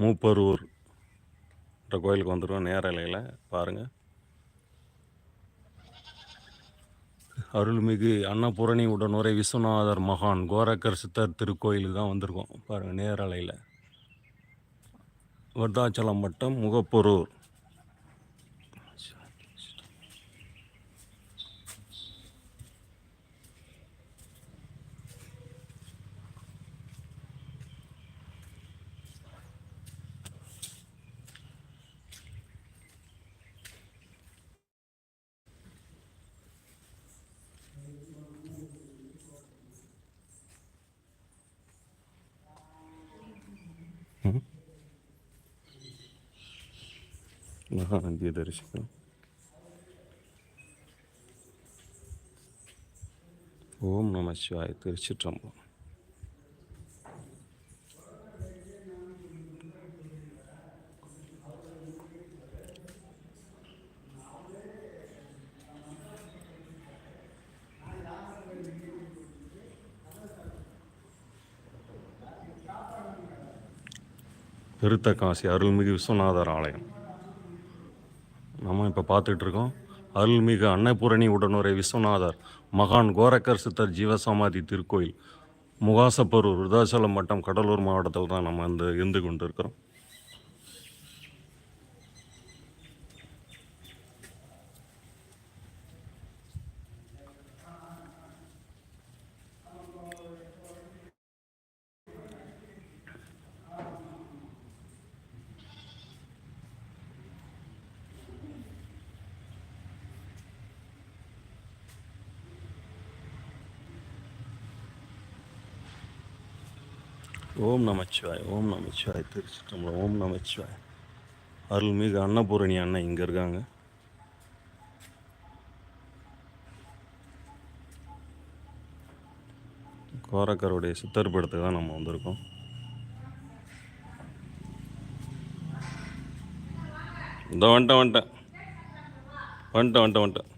மூப்பரூர் என்ற கோயிலுக்கு வந்துடுவோம் நேரலையில் பாருங்கள் அருள்மிகு அன்னபூரணி உடனுரை விஸ்வநாதர் மகான் கோரக்கர் சித்தர் திருக்கோயிலுக்கு தான் வந்திருக்கோம். பாருங்கள் நேரலையில் விருதாச்சலம் வட்டம் முகப்பரூர். மகாநந்தியை தரிசிக்கும் ஓம் நம சிவாய திருச்சிற்றம்பலம் பெருத்த காசி அருள்மிகு விஸ்வநாதர் ஆலயம். நம்ம இப்போ பார்த்துட்டு இருக்கோம் அருள்மிகு அன்னபூரணி உடனுரை விஸ்வநாதர் மகான் கோரக்கர் சித்தர் ஜீவசமாதி திருக்கோயில் முகாசப்பரூர் விருதாச்சலம் மட்டம் கடலூர் மாவட்டத்தில் தான் நம்ம இந்த இருந்து கொண்டு இருக்கிறோம் ஓம் நமச்சிவாய் ஓம் நமச்சிவாய் திருச்சிற்றம்பலம் ஓம் நமச்சிவாய். அருள்மிகு அன்னபூரணி அண்ணன் இங்கே இருக்காங்க. கோரக்கருடைய சித்தர் படத்துக்கு தான் நம்ம வந்திருக்கோம். இந்த வந்துட்டேன் வந்துட்டேன் வந்துட்டேன் வந்துட்டேன் வந்துட்டேன்